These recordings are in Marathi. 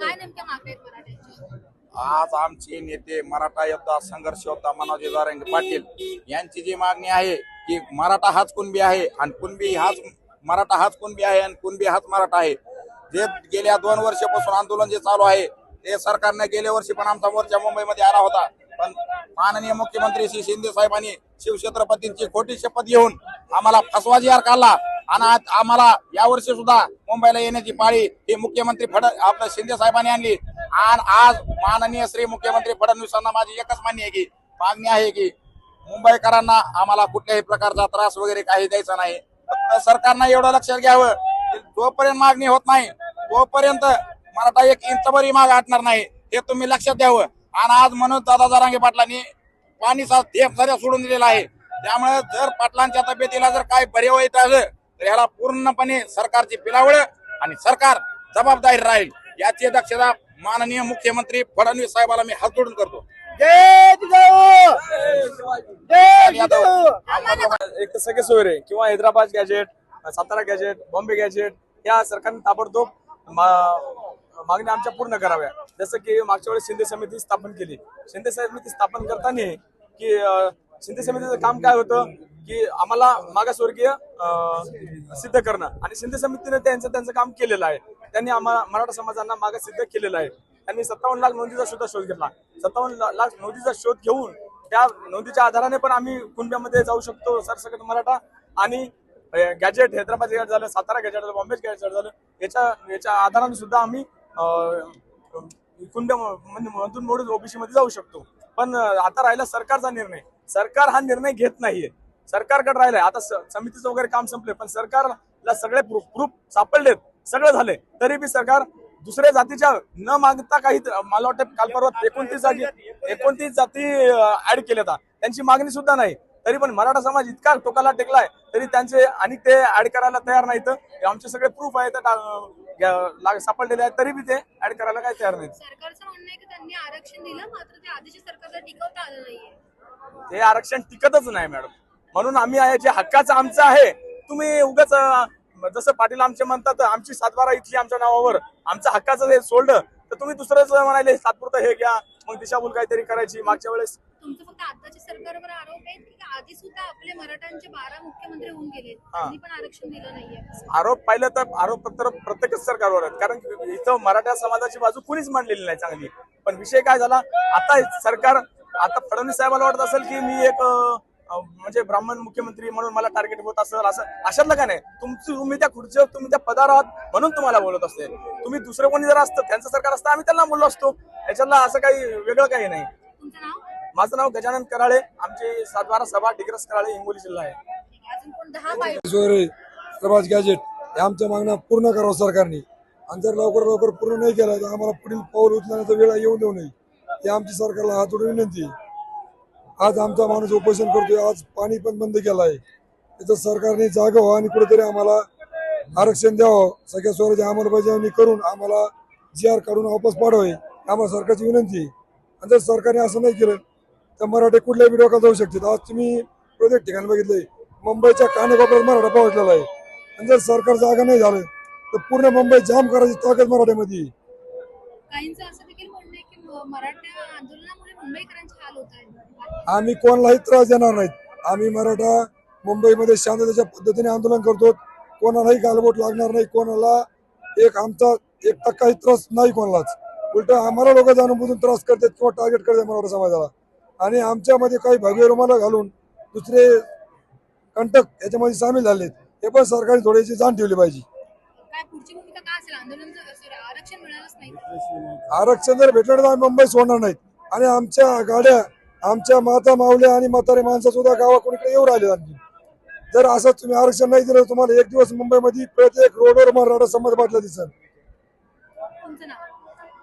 काय नेमक्या मागण्या आहेत मराठ्यांच्या? आज आमचे नेते मराठा योद्धा संघर्ष योद्धा मनोजी जारंगे पाटील यांची जी मागणी आहे की मराठा हाच कुणबी आहे आणि कुणबी हाच मराठा हाच कुणबी आहे आणि कुणबी हाच मराठा आहे. जे गेल्या दोन वर्षापासून आंदोलन जे चालू आहे ते सरकारने गेल्या वर्षी पण आमचा मोर्चा मुंबईमध्ये आला होता. पण माननीय मुख्यमंत्री श्री शिंदे साहेबांनी शिवछत्रपतींची खोटी शपथ घेऊन आम्हाला फसवाजी यार काढला. आणि आज आम्हाला यावर्षी सुद्धा मुंबईला येण्याची पाळी हे मुख्यमंत्री फड आपल्या शिंदे साहेबांनी आणली. आणि आज माननीय श्री मुख्यमंत्री फडणवीसांना माझी एकच मान्य आहे की मागणी आहे की मुंबईकरांना आम्हाला कुठल्याही प्रकारचा त्रास वगैरे काही द्यायचा नाही. फक्त सरकारनं एवढं लक्षात घ्यावं की जोपर्यंत मागणी होत नाही तोपर्यंत मराठा एक इंचभरही माग आटणार नाही हे तुम्ही लक्षात द्यावं आणि आज म्हणून दादा जरांगे पाटलांनी पाणीचा थेंब सध्या सोडून दिलेला आहे. त्यामुळे जर पाटलांच्या तब्येतीला जर काय बरे वाईट आलं तर ह्याला पूर्णपणे सरकारची पिलावळ आणि सरकार जबाबदारी राहील याची दक्षता माननीय मुख्यमंत्री फडणवीस साहेबाला मी हात जोडून करतो. एक तर सगळे सोयरे किंवा Hyderabad gazette Satara gazette Bombay gazette या सरकारने ताबडतोब मागण्या आमच्या पूर्ण कराव्या. जसं की मागच्या वेळेस शिंदे समिती स्थापन केली. शिंदे समिती स्थापन करताना की शिंदे समितीचं काम काय होतं? की आम्हाला मागासवर्गीय सिद्ध करणं. आणि शिंदे समितीने त्यांचं त्यांचं काम केलेलं आहे. त्यांनी आम्हाला मराठा समाजांना मागास सिद्ध केलेलं आहे. त्यांनी सत्तावन्न लाख नोंदीचा सुद्धा शोध घेतला. सत्तावन्न लाख नोंदीचा शोध घेऊन त्या नोंदीच्या आधाराने पण आम्ही कुंड्यामध्ये जाऊ शकतो सरसकट मराठा आणि गॅजेट हैदराबाद गॅजेट झालं सातारा गॅजेट झालं बॉम्बे गॅजेट झालं याच्या याच्या आधाराने सुद्धा आम्ही कुंड म्हणजे मधून मोडून ओबीसी मध्ये जाऊ शकतो. पण आता राहिला सरकारचा निर्णय. सरकार हा निर्णय घेत नाहीये. सरकारकडे राहिलाय. आता समितीचं वगैरे काम संपले पण सरकारला सगळे प्रूफ प्रूफ सापडलेत. सगळं झालंय. तरी बी सरकार दुसऱ्या जातीच्या न मागता काही मला वाटतं काल परवा एकोणतीस जागी एकोणतीस जाती ऍड केल्या त्यांची मागणी सुद्धा नाही. तरी पण मराठा समाज इतका टोकाला टेकलाय तरी त्यांचे आणि ते ऍड करायला तयार नाहीत. हे आमचे सगळे प्रूफ आहेत सापडलेले आहेत तरी बी ते ऍड करायला काही तयार नाहीत. सरकारचं म्हणणं आहे की त्यांनी आरक्षण दिलं मात्र ते आधीच्या सरकारला टिकवता आलं नाहीये. ते आरक्षण टिकतच नाही मॅडम. म्हणून आम्ही आहे जे हक्काचं आमचं आहे तुम्ही उगाच जसं पाटील आमचे म्हणतात आमची सातबारा इथली आमच्या नावावर आमचं हक्काचं हे सोडलं तर तुम्ही दुसरंच म्हणाले सातपुरतं हे घ्या मग दिशाभूल काहीतरी करायची मागच्या वेळेस. तुमचं फक्त आताच्या सरकारवर आरोप आहे की आधी सुद्धा आपले मराठ्यांचे बारा मुख्यमंत्री होऊन गेले हा. त्यांनी पण आरक्षण दिलं नाहीये. आरोप पाहिलं तर आरोप तर प्रत्येकच सरकारवर आहेत कारण इथं मराठा समाजाची बाजू कुणीच मांडलेली नाही चांगली. पण विषय काय झाला आता सरकार आता फडणवीस साहेबाला वाटत असेल की मी एक म्हणजे ब्राह्मण मुख्यमंत्री म्हणून मला टार्गेट होत असेल असं अशातलं काय नाही? तुमची तुम्ही त्या खुर्चीवर तुम्ही त्या पदावर आहात म्हणून तुम्हाला बोलत असते. तुम्ही दुसरं कोणी जर असतं त्यांचं सरकार असतं आम्ही त्यांना बोललो असतो. याच्यातलं असं काही वेगळं काही नाही. तुमचं नाव? माझं नाव गजानन कराळे. आमची सातबारा सभा डिग्रस कराळे हिंगोली जिल्हा आहे. प्रभास गॅजेट या आमच्या मागण्या पूर्ण करावं सरकारने. आणि जर लवकर लवकर पूर्ण नाही केलं तर आम्हाला पुढील पाऊल उचलण्याचा वेळ येऊ देऊ नये. ही आमची सरकारला हात जोडून विनंती आहे. आज आमचा माणूस उपोषण करतोय आज पाणी पण बंद केलं आहे त्याचं सरकारने जागा व्हा आणि कुठेतरी आम्हाला आरक्षण द्यावं. सगळ्या स्वराज्य अंमलबजावणी करून आम्हाला जी आर काढून वापस पाठवावे आम्हाला सरकारची विनंती आणि जर सरकारने असं नाही केलं तर मराठे कुठल्याही डोक्यात जाऊ शकतात. आज तुम्ही प्रत्येक ठिकाणी बघितलंय मुंबईच्या कानेकोपऱ्यात मराठा पोहोचलेला आहे. आणि जर सरकार जागा नाही झालं तर पूर्ण मुंबई जाम करायची ताकद मराठ्यामध्ये काहींचं असं देखील म्हणणं आहे की मराठा आंदोलनामुळे मुंबईकरांचे हाल होत आहेत. आम्ही कोणालाही त्रास देणार नाहीत. आम्ही मराठा मुंबईमध्ये शांततेच्या पद्धतीने आंदोलन करतो कोणालाही गालबोट लागणार नाही. कोणाला एक आमचा एक टक्काही त्रास नाही कोणालाच. उलट आम्हाला लोक जाणून बुजून त्रास करतात किंवा टार्गेट करतात मराठा समाजाला. आणि आमच्यामध्ये काही भगवे रुमाला घालून दुसरे कंटक याच्यामध्ये सामील झालेत. हे पण सरकारने थोडीशी जाण ठेवली पाहिजे. आरक्षण जर भेटलं तर आम्ही मुंबई सोडणार नाहीत. आणि आमच्या गाड्या आमच्या माता मावल्या आणि म्हातारे माणसं सुद्धा गावा कोणीकडे येऊ राहिले आणखी. जर असं तुम्ही आरक्षण नाही दिलं तर तुम्हाला एक दिवस मुंबईमध्ये प्रत्येक रोडवर मराठा समाज बाटला नाव?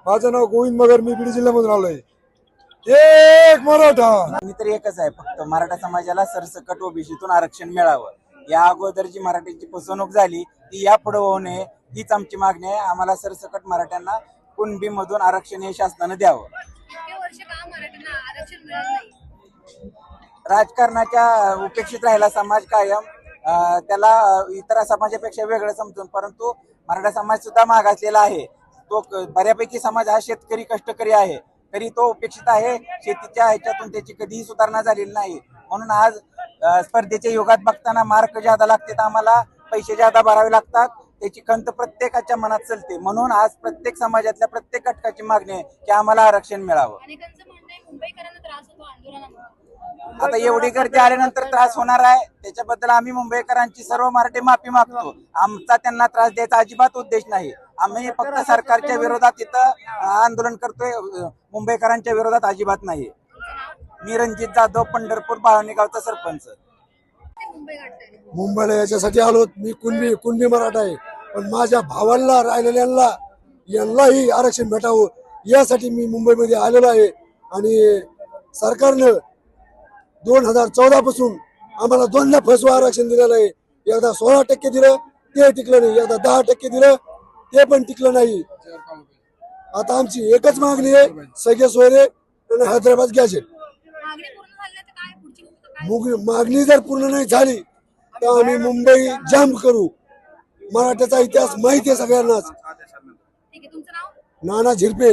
माझं नाव गोविंद मगर मी बीड जिल्ह्यामधून आलोय. एक मराठा! मागणी तर एकच आहे फक्त मराठा समाजाला सरसकट ओबीसीतून आरक्षण मिळावं. या अगोदर जी मराठ्यांची फसवणूक झाली ती यापुढे होऊ नये हीच आमची मागणी आहे. आम्हाला सरसकट मराठ्यांना कुणबी मधून आरक्षण हे शासनानं द्यावं. वर्ष का मराठ्यांना आरक्षण मिळालं नाही. राजकारणाच्या उपेक्षित राहिला समाज कायम. त्याला इतर समाजापेक्षा वेगळं समजून परंतु मराठा समाज सुद्धा मागासलेला आहे. तो बऱ्यापैकी समाज हा शेतकरी कष्टकरी आहे. तरी तो उपेक्षित आहे. शेतीच्या ह्याच्यातून त्याची कधीही सुधारणा झालेली नाही. म्हणून आज स्पर्धेच्या युगात बघताना मार्क ज्यादा लागतात आम्हाला पैसे ज्यादा भरावे लागतात. त्याची खंत प्रत्येकाच्या मनात चलते. म्हणून आज प्रत्येक समाजातल्या प्रत्येक घटकाची मागणी आहे की आम्हाला आरक्षण मिळावं. आता एवढी गर्दी आल्यानंतर त्रास होणार आहे. त्याच्याबद्दल आम्ही मुंबईकरांची सर्व मराठी माफी मागतो. आमचा त्यांना त्रास द्यायचा अजिबात उद्देश नाही. आम्ही फक्त सरकारच्या विरोधात इथं आंदोलन करतोय. मुंबईकरांच्या विरोधात अजिबात नाही. मी रणजित जाधव पंढरपूर बाळवणी गावचा सरपंच. मुंबईला याच्यासाठी आलो. मी कुणबी कुणबी मराठा आहे. पण माझ्या भावांना राहिलेल्यांना यांनाही आरक्षण भेटावं. यासाठी मी मुंबईमध्ये आलेलो आहे. आणि सरकारनं दोन हजार चौदा पासून आम्हाला दोनदा फसवं आरक्षण दिलेलं आहे. एकदा सोळा टक्के दिलं ते टिकलं नाही. एकदा दहा टक्के दिलं ते पण टिकलं नाही. आता आमची एकच मागणी आहे. सगळे सोयरे आणि हैदराबाद गॅजेट मागणी पूर्ण झाली नाही तर काय पुढची भूमिका काय मुग- मागणी जर पूर्ण नाही झाली तर आम्ही मुंबई जाम करू. मराठ्याचा इतिहास माहिती आहे सगळ्यांनाच. नाना झिरपे.